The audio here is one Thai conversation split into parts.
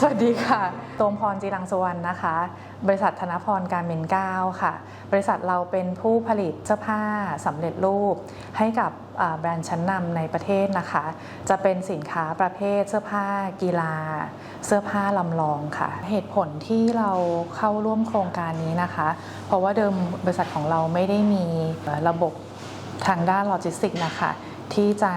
สวัสดีค่ะตรงพรจีรังสวรรณนะคะ บริษัทธนพรการเมนก้าค่ะ บริษัทเราเป็นผู้ผลิตเสื้อผ้าสำเร็จรูป ให้กับแบรนด์ชั้นนำในประเทศนะคะ จะเป็นสินค้าประเภทเสื้อผ้ากีฬา เสื้อผ้าลำลองค่ะ เหตุผลที่เราเข้าร่วมโครงการนี้นะคะ เพราะว่าเดิมบริษัทของเราไม่ได้มีระบบทางด้านโลจิสติกส์นะคะที่จะ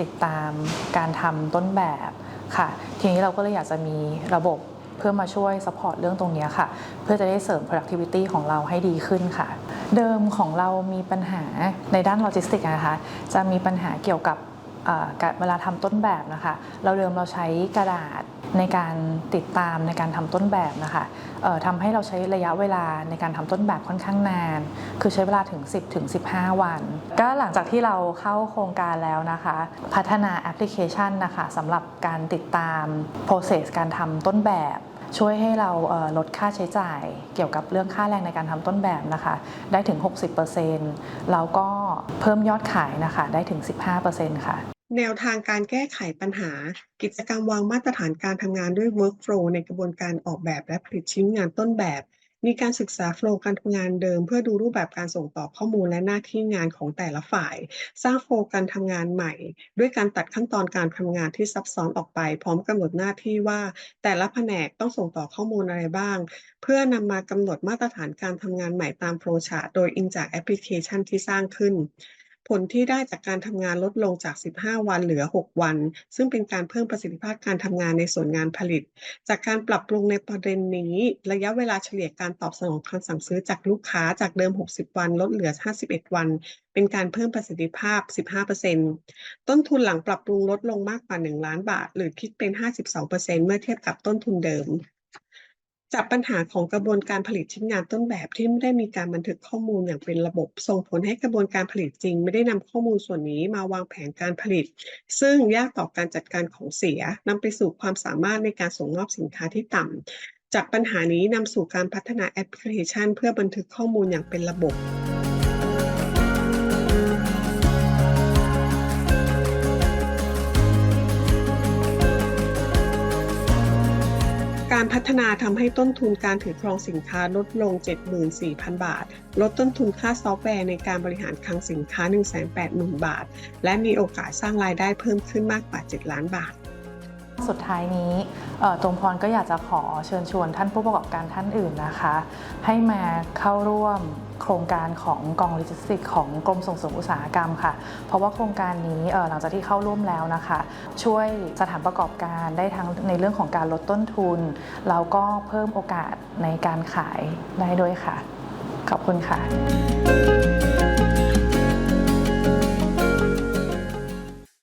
ติดตามการทำต้นแบบ ค่ะ ทีนี้เราก็เลยอยากจะมีระบบเพื่อมาช่วย support เรื่องตรงนี้ค่ะ เพื่อจะได้เสริม productivity ของเราให้ดีขึ้นค่ะ เดิมของเรามีปัญหาในด้านโลจิสติกส์นะคะ จะมีปัญหาเกี่ยวกับ เวลาทำต้นแบบนะคะ เราเดิมเราใช้กระดาษในการติดตามในการทำต้นแบบนะคะทำให้เราใช้ระยะเวลาในการทำต้นแบบค่อนข้างนาน คือใช้เวลาถึง 10ถึง15 วัน ก็หลังจากที่เราเข้าโครงการแล้วนะคะ พัฒนาแอปพลิเคชันนะคะสำหรับการติดตาม process การทำต้นแบบช่วยให้เราเลดค่าใช้จ่ายเกี่ยวกับเรื่องค่าแรงในการทำต้นแบบนะคะ ได้ถึง 60%แล้วก็ เพิ่มยอดขายนะคะได้ถึง 15%ค่ะ แนวทางการแก้ไขปัญหา กิจกรรมวางมาตรฐานการทำงานด้วย Workflow ในกระบวนการออกแบบและผลิตชิ้นงานต้นแบบ มีการศึกษาโฟล์การทำงานเดิม เพื่อดูรูปแบบการส่งต่อข้อมูลและหน้าที่งานของแต่ละฝ่าย สร้างโฟล์การทำงานใหม่ ด้วยการตัดขั้นตอนการทำงานที่ซับซ้อนออกไป พร้อมกำหนดหน้าที่ว่าแต่ละแผนกต้องส่งต่อข้อมูลอะไรบ้าง เพื่อนำมากำหนดมาตรฐานการทำงานใหม่ตามโฟล์ชาร์ตโดยอิงจากแอปพลิเคชันที่สร้างขึ้น ผลที่ได้จากการทำงานลดลงจาก 15 วันเหลือ 6 วัน ซึ่งเป็นการเพิ่มประสิทธิภาพการทำงานในส่วนงานผลิต จากการปรับปรุงในประเด็นนี้ ระยะเวลาเฉลี่ยการตอบสนองคำสั่งซื้อจากลูกค้าจากเดิม 60 วัน ลดเหลือ 51 วัน เป็นการเพิ่มประสิทธิภาพ 15%ต้นทุนหลังปรับปรุงลดลงมากกว่า 1 ล้านบาท หรือคิดเป็น 52%เมื่อเทียบกับต้นทุนเดิม จากปัญหาของกระบวนการผลิตชิ้นงานต้นแบบที่ไม่ได้มีการบันทึกข้อมูลอย่างเป็นระบบ ส่งผลให้กระบวนการผลิตจริง ไม่ได้นำข้อมูลส่วนนี้มาวางแผนการผลิต ซึ่งยากต่อการจัดการของเสียนำไปสู่ความสามารถในการส่งมอบสินค้าที่ต่ำจากปัญหานี้นำสู่การพัฒนาแอปพลิเคชัน เพื่อบันทึกข้อมูลอย่างเป็นระบบ การพัฒนาทำให้ต้นทุนการถือครองสินค้าลดลง 74,000 บาท ลดต้นทุนค่าซอฟต์แวร์ในการบริหารคลังสินค้า 180,000 บาท และมีโอกาสสร้างรายได้เพิ่มขึ้นมากกว่า 7 ล้านบาท สุดท้ายนี้ตรงพรก็อยากจะขอเชิญชวนท่านผู้ประกอบการท่านอื่นนะคะ ให้มาเข้าร่วมโครงการของกองโลจิสติกของกรมส่งเสริมอุตสาหกรรมค่ะ เพราะว่าโครงการนี้หลังจากที่เข้าร่วมแล้วนะคะ ช่วยสถานประกอบการได้ทั้งในเรื่องของการลดต้นทุน แล้วก็เพิ่มโอกาสในการขายได้ด้วยค่ะ ขอบคุณค่ะ